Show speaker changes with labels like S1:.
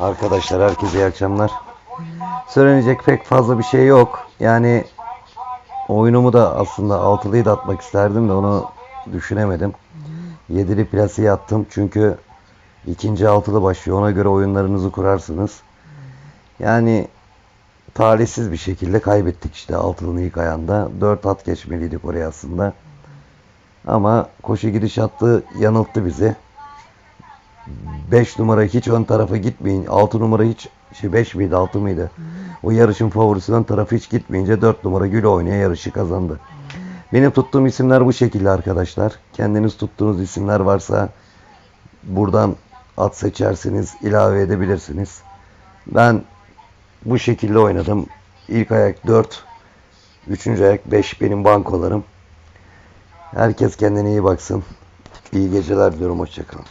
S1: Arkadaşlar herkese iyi akşamlar. Söylenecek pek fazla bir şey yok. Yani oyunumu da aslında altılıyı da atmak isterdim de onu düşünemedim. Yedili plasiye attım çünkü ikinci altılı başlıyor. Ona göre oyunlarınızı kurarsınız. Yani talihsiz bir şekilde kaybettik işte altılının ilk ayağında. 4 at geçmeliydik oraya aslında. Ama koşu gidiş attı yanılttı bizi. 5 numara hiç ön tarafa gitmeyin. 6 numara hiç şey 5 miydi 6 mıydı? O yarışın favorisi ön tarafı hiç gitmeyince 4 numara gül oynaya yarışı kazandı. Benim tuttuğum isimler bu şekilde arkadaşlar. Kendiniz tuttuğunuz isimler varsa buradan at seçersiniz, ilave edebilirsiniz. Ben bu şekilde oynadım. İlk ayak 4, üçüncü ayak 5 benim bankolarım. Herkes kendine iyi baksın. İyi geceler diliyorum. Hoşçakalın.